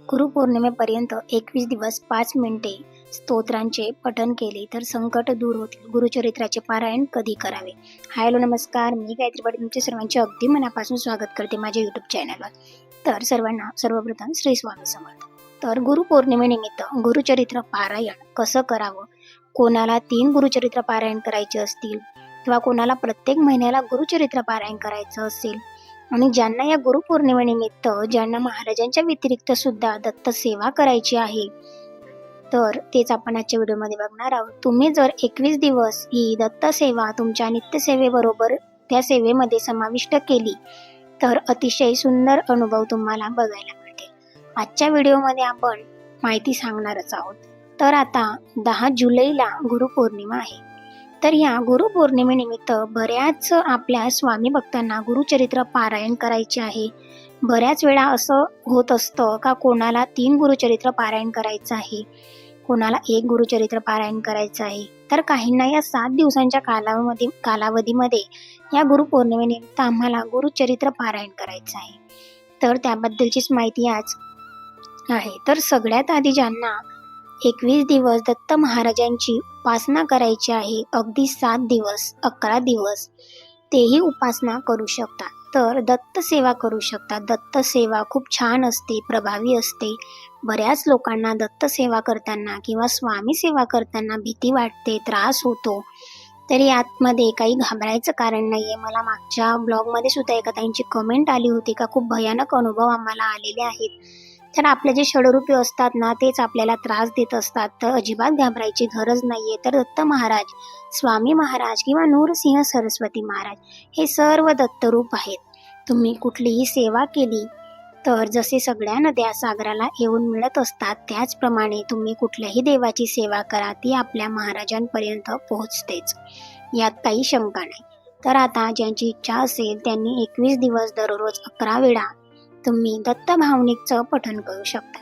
गुरुपौर्णिमेपर्यंत एकवीस दिवस पाच मिनिटे स्तोत्रांचे पठन केले तर संकट दूर होतील. गुरुचरित्राचे पारायण कधी करावे? हॅलो नमस्कार. मी गायत्री पाटील तुमचे सर्वांचे अगदी मनापासून स्वागत करते माझ्या यूट्यूब चॅनलवर तर सर्वांना सर्वप्रथम श्री स्वामी समर्थ. तर गुरुपौर्णिमेनिमित्त गुरुचरित्र पारायण कसं करावं? कोणाला तीन गुरुचरित्र पारायण करायचे असतील? किंवा कोणाला प्रत्येक महिन्याला गुरुचरित्र पारायण करायचं असेल? आणि ज्यांना या गुरुपौर्णिमेनिमित्त ज्यांना महाराजांच्या व्यतिरिक्त सुद्धा दत्त सेवा करायची आहे तर तेच आपण आजच्या व्हिडिओमध्ये बघणार आहोत. तुम्ही जर एकवीस दिवस ही दत्त सेवा तुमच्या नित्यसेवेबरोबर त्या सेवेमध्ये समाविष्ट केली तर अतिशय सुंदर अनुभव तुम्हाला बघायला मिळते आजच्या व्हिडिओमध्ये आपण माहिती सांगणारच आहोत. तर आता दहा जुलैला गुरुपौर्णिमा आहे. तर या गुरुपौर्णिमेनिमित्त बऱ्याच आपल्या स्वामी भक्तांना गुरुचरित्र पारायण करायचे आहे. बऱ्याच वेळा असं होत असतं का कोणाला तीन गुरुचरित्र पारायण करायचं आहे? कोणाला एक गुरुचरित्र पारायण करायचं आहे? तर काहींना या सात दिवसांच्या कालावधी कालावधीमध्ये या गुरुपौर्णिमेनिमित्त आम्हाला गुरुचरित्र पारायण करायचं आहे. तर त्याबद्दलचीच माहिती आज आहे. तर सगळ्यात आधी ज्यांना एकवीस दिवस दत्त महाराजांची उपासना करायची आहे. अगदी सात दिवस अकरा दिवस तेही उपासना करू शकतात. तर दत्त सेवा करू शकतात. दत्त सेवा खूप छान असते प्रभावी असते. बऱ्याच लोकांना दत्त सेवा करताना किंवा स्वामी सेवा करताना भीती वाटते त्रास होतो. तरी आतमध्ये काही घाबरायचं कारण नाही आहे मला मागच्या ब्लॉगमध्ये सुद्धा एका त्यांची कमेंट आली होती का? खूप भयानक अनुभव आम्हाला आलेले आहेत. तर आपले जे षडरूपी असतात ना तेच आपल्याला त्रास देत असतात. तर अजिबात घाबरायची गरज नाही आहे तर दत्त महाराज स्वामी महाराज किंवा नूरसिंह सरस्वती महाराज हे सर्व दत्तरूप आहेत. तुम्ही कुठलीही सेवा केली तर जसे सगळ्या नद्या सागराला येऊन मिळत असतात त्याचप्रमाणे तुम्ही कुठल्याही देवाची सेवा करा ती आपल्या महाराजांपर्यंत पोहोचतेच. यात काही शंका नाही. तर आता ज्यांची इच्छा असेल त्यांनी एकवीस दिवस दररोज अकरा वेळा तुम्ही दत्त भावनिकचं पठण करू शकता.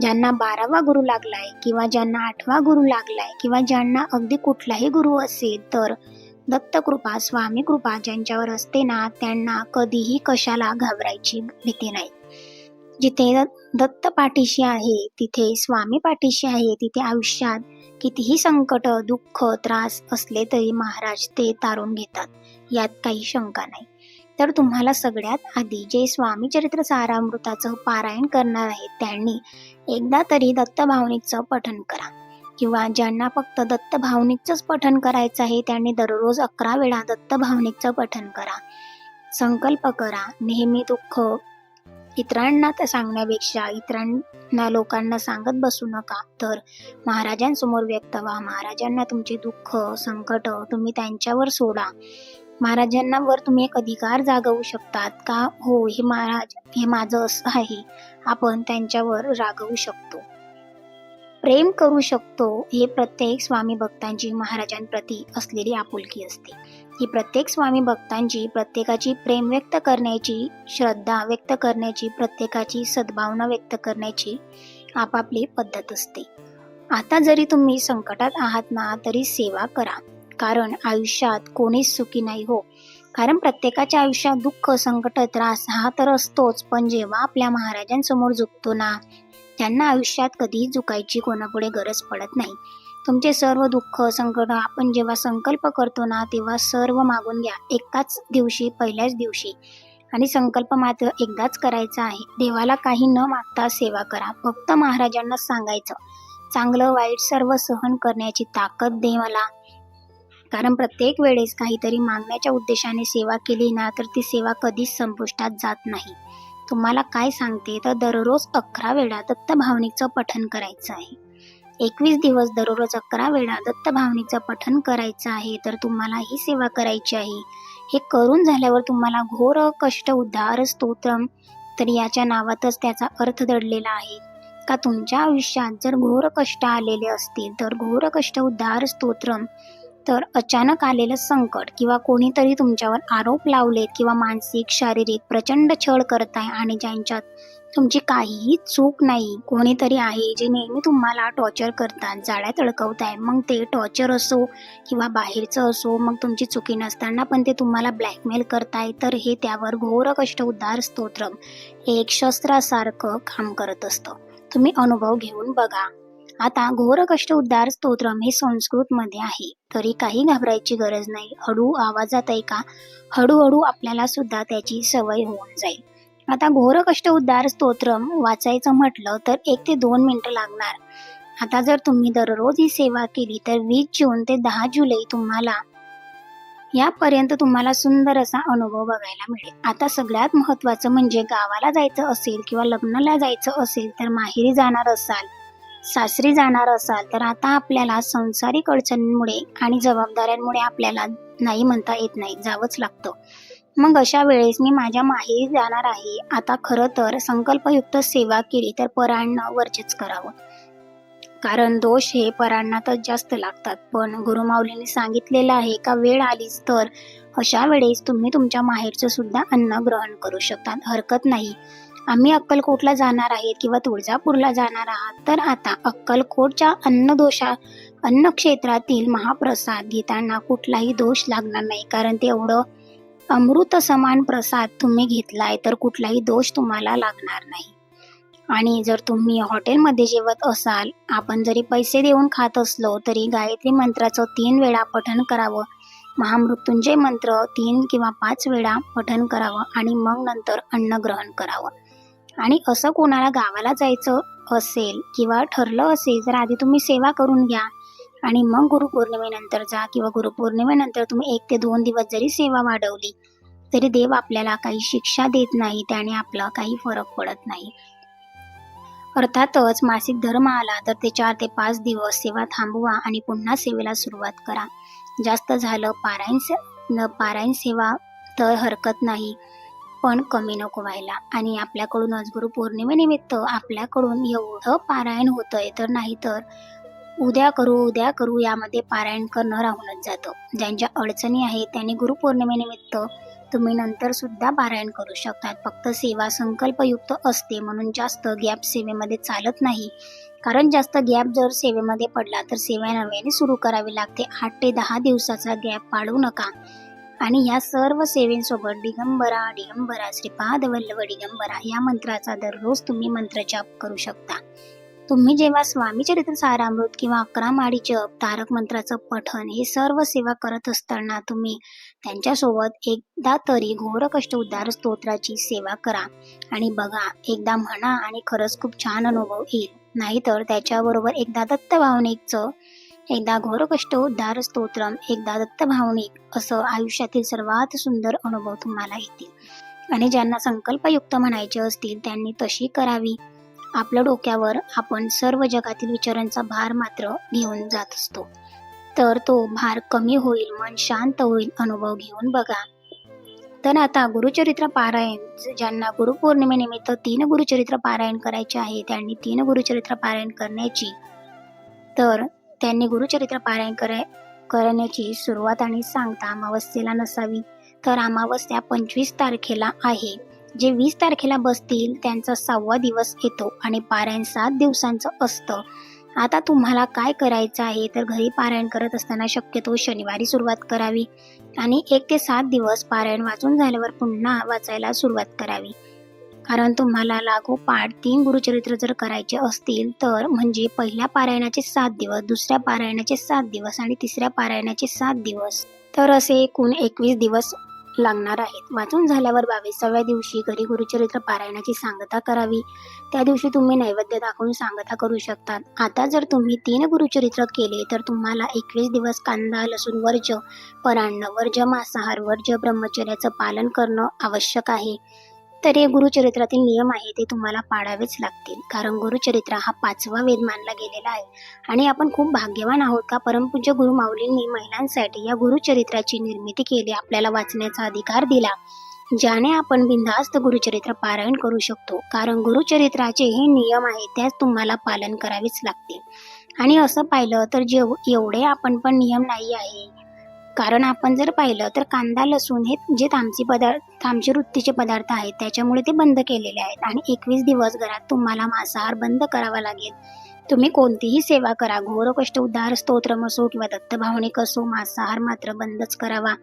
ज्यांना बारावा गुरु लागलाय किंवा ज्यांना आठवा गुरु लागलाय किंवा ज्यांना अगदी कुठलाही गुरु असेल तर दत्त कृपा स्वामी कृपा ज्यांच्यावर असते ना त्यांना कधीही कशाला घाबरायची भीती नाही. जिथे दत्त पाठीशी आहे तिथे स्वामी पाठीशी आहे तिथे आयुष्यात कितीही संकट दुःख त्रास असले तरी महाराज ते तारून घेतात. यात काही शंका नाही. तर तुम्हाला सगळ्यात आधी जे स्वामी चरित्र सारामृताचं पारायण करणार आहेत त्यांनी एकदा तरी दत्त भावनिकचं पठण करा. किंवा ज्यांना फक्त दत्त भावनिकचंच पठण करायचं आहे त्यांनी दररोज अकरा वेळा दत्त भावनिकचं पठण करा. संकल्प करा. नेहमी दुःख इतरांना तर सांगण्यापेक्षा इतरांना लोकांना सांगत बसू नका. तर महाराजांसमोर व्यक्त व्हा. महाराजांना तुमचे दुःख संकट तुम्ही त्यांच्यावर सोडा. महाराजांना वर तुम्ही एक अधिकार जागवू शकतात का? हो हे महाराज हे माझं असं आहे. आपण त्यांच्यावर रागवू शकतो. प्रेम करू शकतो हे प्रत्येक स्वामी भक्तांची महाराजांप्रती असलेली आपुलकी असते. ही प्रत्येक स्वामी भक्तांची प्रत्येकाची प्रेम व्यक्त करण्याची श्रद्धा व्यक्त करण्याची प्रत्येकाची सद्भावना व्यक्त करण्याची आपापली पद्धत असते. आता जरी तुम्ही संकटात आहात ना तरी सेवा करा. कारण आयुष्यात कोणीच सुखी नाही हो. कारण प्रत्येकाच्या आयुष्यात दुःख संकट त्रास हा तर असतोच पण जेव्हा आपल्या महाराजांसमोर झुकतो ना त्यांना आयुष्यात कधीही झुकायची कोणापुढे गरज पडत नाही. तुमचे सर्व दुःख संकट आपण जेव्हा संकल्प करतो ना तेव्हा सर्व मागून घ्या. एकाच दिवशी पहिल्याच दिवशी. आणि संकल्प मात्र एकदाच करायचा आहे. देवाला काही न मागता सेवा करा. फक्त महाराजांना सांगायचं. चांगलं वाईट सर्व सहन करण्याची ताकद दे मला. कारण प्रत्येक वेळेस काहीतरी मागण्याच्या उद्देशाने सेवा केली ना तर ती सेवा कधीच संपुष्टात जात नाही. तुम्हाला काय सांगते? तर दररोज अकरा वेळा दत्त भावनिकचं पठन करायचं आहे. एकवीस दिवस दररोज अकरा वेळा दत्त भावनिकचं पठन करायचं आहे तर तुम्हाला ही सेवा करायची आहे. हे करून झाल्यावर तुम्हाला घोर कष्ट उद्धार स्तोत्रम तर याच्या नावातच त्याचा अर्थ दडलेला आहे. का तुमच्या आयुष्यात जर घोर कष्ट आलेले असतील तर घोर कष्ट उद्धार स्तोत्रम तर अचानक आलेलं संकट किंवा कोणीतरी तुमच्यावर आरोप लावलेत किंवा मानसिक शारीरिक प्रचंड छळ करताय आणि ज्यांच्यात तुमची काहीही चूक नाही कोणीतरी आहे जे नेहमी तुम्हाला टॉर्चर करतात जाळ्यात अडकवताय मग ते टॉर्चर असो किंवा बाहेरचं असो मग तुमची चुकी नसताना पण ते तुम्हाला ब्लॅकमेल करताय तर हे त्यावर घोर कष्ट उद्धार स्तोत्र एक शस्त्रासारखं काम करत असतं. तुम्ही अनुभव घेऊन बघा. आता घोर कष्ट उद्धार स्तोत्रम हे संस्कृत मध्ये आहे. तरी काही घाबरायची गरज नाही. हळू आवाजात ऐका. हळूहळू आपल्याला सुद्धा त्याची सवय होऊन जाईल. आता घोर कष्ट उद्धार स्तोत्रम वाचायचं म्हटलं तर एक ते दोन मिनिटं लागणार. आता जर तुम्ही दररोज ही सेवा केली तर वीस जून ते दहा जुलै तुम्हाला यापर्यंत तुम्हाला सुंदर असा अनुभव बघायला मिळेल. आता सगळ्यात महत्वाचं म्हणजे गावाला जायचं असेल किंवा लग्नाला जायचं असेल तर माहेरी जाणार असाल. सासरी जाणार असाल तर आता आपल्याला संसारिक अडचणींमुळे आणि जबाबदाऱ्यांमुळे आपल्याला नाही म्हणता येत नाही जावंच लागतं. मग अशा वेळेस मी माझ्या माहेरी जाणार आहे. आता खरं तर संकल्पयुक्त सेवा केली तर परांना वरचेच करावं. कारण दोष हे परांनातच जास्त लागतात. पण गुरुमाऊलीने सांगितलेलं आहे का वेळ आलीच तर अशा वेळेस तुम्ही तुमच्या माहेरचं सुद्धा अन्न ग्रहण करू शकतात. हरकत नाही. आम्ही अक्कलकोटला जाणार आहेत किंवा तुळजापूरला जाणार आहात तर आता अक्कलकोटच्या अन्नदोषा अन्न क्षेत्रातील महाप्रसाद घेताना कुठलाही दोष लागणार नाही कारण ते एवढं अमृत समान प्रसाद तुम्ही घेतलाय तर कुठलाही दोष तुम्हाला लागणार नाही. आणि जर तुम्ही हॉटेलमध्ये जेवत असाल आपण जरी पैसे देऊन खात असलो तरी गायत्री मंत्राचं तीन वेळा पठण करावं महामृत्युंजय मंत्र तीन किंवा पाच वेळा पठण करावं आणि मग नंतर अन्न ग्रहण करावं. आणि असं कोणाला गावाला जायचं असेल किंवा ठरलं असेल तर आधी तुम्ही सेवा करून घ्या. आणि मग गुरुपौर्णिमेनंतर जा किंवा गुरुपौर्णिमेनंतर तुम्ही एक ते दोन दिवस जरी सेवा वाढवली तरी देव आपल्याला काही शिक्षा देत नाही त्याने आपला काही फरक पडत नाही. अर्थातच मासिक धर्म आला तर ते चार ते पाच दिवस सेवा थांबवा आणि पुन्हा सेवेला सुरुवात करा. जास्त झालं पारायण से पारायण सेवा तर हरकत नाही. पण कमी नको व्हायला. आणि आपल्याकडून आज गुरुपौर्णिमेनिमित्त आपल्याकडून एवढं पारायण होतंय तर नाही तर उद्या करू उद्या करू यामध्ये पारायण करणं राहूनच जातं. ज्यांच्या अडचणी आहेत त्यांनी गुरुपौर्णिमेनिमित्त तुम्ही नंतर सुद्धा पारायण करू शकतात फक्त सेवा संकल्पयुक्त असते म्हणून जास्त गॅप सेवेमध्ये चालत नाही. कारण जास्त गॅप जर सेवेमध्ये पडला तर सेवा नव्याने सुरू करावी लागते. आठ ते दहा दिवसाचा गॅप पाडू नका. आणि ह्या सर्व सेवेंसोबत दिगंबरा दिगंबरा श्रीपाद वल्लभ दिगंबरा या मंत्राचा दररोज तुम्ही मंत्रजाप करू शकता. तुम्ही जेव्हा स्वामी चरित्र सारामृत किंवा अकरा माडी जप तारक मंत्राचं पठण हे सर्व सेवा करत असताना तुम्ही त्यांच्यासोबत एकदा तरी घोर कष्ट उद्धार स्तोत्राची सेवा करा. आणि बघा एकदा म्हणा आणि खरंच खूप छान अनुभव येईल. नाहीतर त्याच्याबरोबर एकदा दत्त भावनेचं एकदा घोरकष्ट उद्धार स्तोत्रम एकदा दत्त भावनिक असं आयुष्यातील सर्वात सुंदर अनुभव तुम्हाला येतील. आणि ज्यांना संकल्पयुक्त म्हणायचे असतील त्यांनी तशी करावी. आपल्या डोक्यावर आपण सर्व जगातील विचारांचा भार मात्र घेऊन जात असतो. तर तो भार कमी होईल मन शांत होईल अनुभव घेऊन बघा. तर आता गुरुचरित्र पारायण ज्यांना गुरुपौर्णिमेनिमित्त तीन गुरुचरित्र पारायण करायचे आहे त्यांनी तीन गुरुचरित्र पारायण करण्याची. तर त्यांनी गुरुचरित्र पारायण कर करण्याची सुरुवात आणि सांगता अमावस्येला नसावी. तर अमावस्या पंचवीस तारखेला आहे. जे वीस तारखेला बसतील त्यांचा सहावा दिवस येतो आणि पारायण सात दिवसांचं असतं. आता तुम्हाला काय करायचं आहे तर घरी पारायण करत असताना शक्यतो शनिवारी सुरुवात करावी आणि एक ते सात दिवस पारायण वाचून झाल्यावर पुन्हा वाचायला सुरुवात करावी. कारण तुम्हाला लागोपाठ तीन गुरुचरित्र जर करायचे असतील तर म्हणजे पहिल्या पारायणाचे सात दिवस दुसऱ्या पारायणाचे सात दिवस आणि तिसऱ्या पारायणाचे सात दिवस. तर असे एकूण एकवीस दिवस लागणार आहेत. वाचून झाल्यावर बावीसाव्या दिवशी घरी गुरुचरित्र पारायणाची सांगता करावी. त्या दिवशी तुम्ही नैवेद्य दाखवून सांगता करू शकतात. आता जर तुम्ही तीन गुरुचरित्र केले तर तुम्हाला एकवीस दिवस कांदा लसूण वर्ज परान्न वर्ज मांसाहार वर्ज ब्रह्मचर्याचं पालन करणं आवश्यक आहे. तर हे गुरुचरित्रातील नियम आहे ते तुम्हाला पाळावेच लागतील. कारण गुरुचरित्र हा पाचवा वेद मानला गेलेला आहे. आणि आपण खूप भाग्यवान आहोत का? परमपूज्य गुरु माऊलींनी महिलांसाठी या गुरुचरित्राची निर्मिती केली आपल्याला वाचण्याचा अधिकार दिला ज्याने आपण बिनधास्त गुरुचरित्र पारायण करू शकतो. कारण गुरुचरित्राचे हे नियम आहेत त्यास तुम्हाला पालन करावेच लागते आणि असं पाहिलं तर जेव एवढे आपण पण नियम नाही आहे. कारण आपण जर पाहिलं तर कांदा लसूण हे जे तामसी पदार्थ तामसी वृत्तीचे पदार्थ आहेत त्याच्यामुळे ते बंद केलेले आहेत. आणि एकवीस दिवस घरात तुम्हाला मांसाहार बंद करावा लागेल. तुम्ही कोणतीही सेवा करा. घोर कष्ट उद्धार स्तोत्रम असो किंवा दत्तभावनिक असो मांसाहार मात्र बंदच करावा.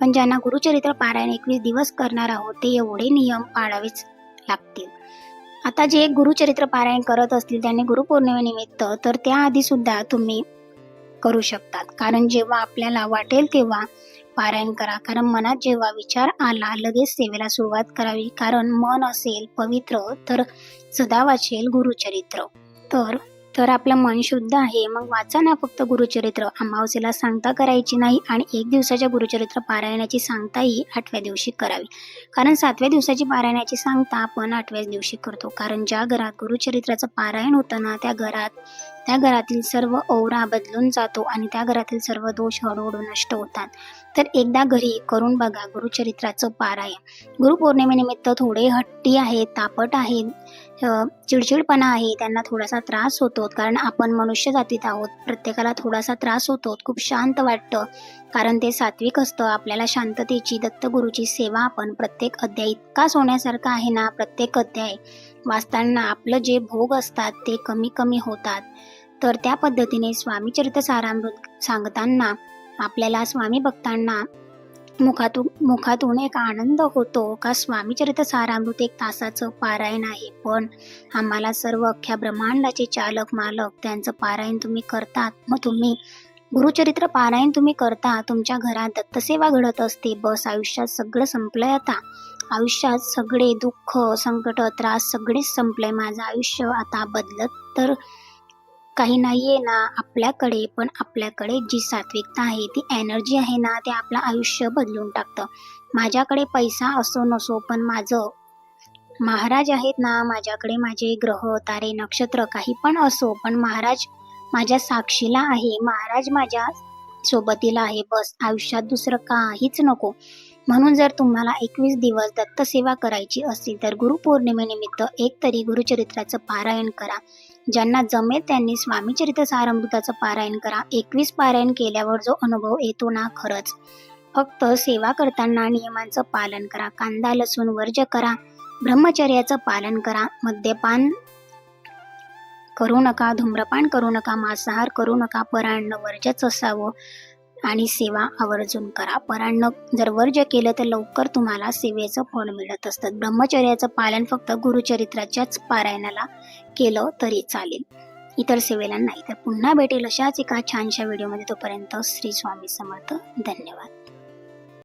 पण ज्यांना गुरुचरित्र पारायण एकवीस दिवस करणार आहोत ते एवढे नियम पाळावेच लागतील. आता जे गुरुचरित्र पारायण करत असतील त्यांनी गुरुपौर्णिमेनिमित्त तर त्याआधी सुद्धा तुम्ही करू शकतात. कारण जेव्हा आपल्याला वाटेल तेव्हा पारायण करा. कारण मनात जेव्हा विचार आला लगेच सेवेला सुरुवात करावी. कारण मन असेल पवित्र तर सदा वाचेल गुरुचरित्र. तर तर आपलं मन शुद्ध आहे. मग वाचा ना फक्त गुरुचरित्र. अमावस्येला सांगता करायची नाही आणि एक दिवसाच्या गुरुचरित्र पारायणाची सांगताही आठव्या दिवशी करावी. कारण सातव्या दिवसाची पारायणाची सांगता आपण आठव्याच दिवशी करतो. कारण ज्या घरात गुरुचरित्राचं पारायण होतं ना त्या घरात त्या घरातील सर्व ओवरा बदलून जातो आणि त्या घरातील सर्व दोष हळूहळू नष्ट होतात. तर एकदा घरी करून बघा गुरुचरित्राचं पारायण. गुरुपौर्णिमेनिमित्त थोडे हट्टी आहेत तापट आहेत चिडचिडपणा आहे त्यांना थोडासा त्रास होतो. कारण आपण मनुष्य जातीत आहोत प्रत्येकाला थोडासा त्रास होतो. खूप शांत वाटतं. कारण ते सात्विक असतं. आपल्याला शांततेची दत्तगुरूची सेवा आपण प्रत्येक अध्याय इतका सोन्यासारखा आहे ना प्रत्येक अध्याय वाचताना आपलं जे भोग असतात ते कमी कमी होतात. तर त्या पद्धतीने स्वामी सारामृत सांगताना आपल्याला स्वामी भक्तांना मुखातून मुखातून एक आनंद होतो का? स्वामी सारामृत एक तासाचं पारायण आहे. पण आम्हाला सर्व अख्ख्या ब्रह्मांडाचे चालक मालक त्यांचं पारायण तुम्ही करतात. मग तुम्ही गुरुचरित्र पारायण तुम्ही करता. तुमच्या घरात दत्तसेवा घडत असते. बस आयुष्यात सगळं संपलंय आता. आयुष्यात सगळे दुःख संकट त्रास सगळेच संपलंय. माझं आयुष्य आता बदलत तर काही नाही आहे ना आपल्याकडे पण आपल्याकडे जी सात्विकता आहे ती एनर्जी आहे ना ते आपलं आयुष्य बदलून टाकतं. माझ्याकडे पैसा असो नसो पण माझं महाराज आहेत ना माझ्याकडे माझे ग्रह तारे नक्षत्र काही पण असो पण महाराज माझ्या साक्षीला आहे. महाराज माझ्या सोबतीला आहे बस आयुष्यात दुसरं काहीच नको. म्हणून जर तुम्हाला एकवीस दिवस दत्तसेवा करायची असतील तर गुरुपौर्णिमेनिमित्त एक तरी गुरुचरित्राचं पारायण करा. ज्यांना जमेल त्यांनी स्वामीचरित्र सारंभूताचं पारायण करा. एकवीस पारायण केल्यावर जो अनुभव येतो ना खरंच. फक्त सेवा करताना नियमांचं पालन करा. कांदा लसूण वर्ज करा. ब्रह्मचर्याचं पालन करा. मद्यपान करू नका धूम्रपान करू नका मांसाहार करू नका परान्न वर्जच असावं. आणि सेवा आवर्जून करा. परान्न जर वर्ज केलं तर लवकर तुम्हाला सेवेचं फळ मिळत असतं. ब्रह्मचर्याचं पालन फक्त गुरुचरित्राच्याच पारायणाला केलं तरी चालेल. इतर सेवेला नाही. तर पुन्हा भेटेल अशाच एका छानशा व्हिडिओमध्ये. तोपर्यंत श्री स्वामी समर्थ. धन्यवाद.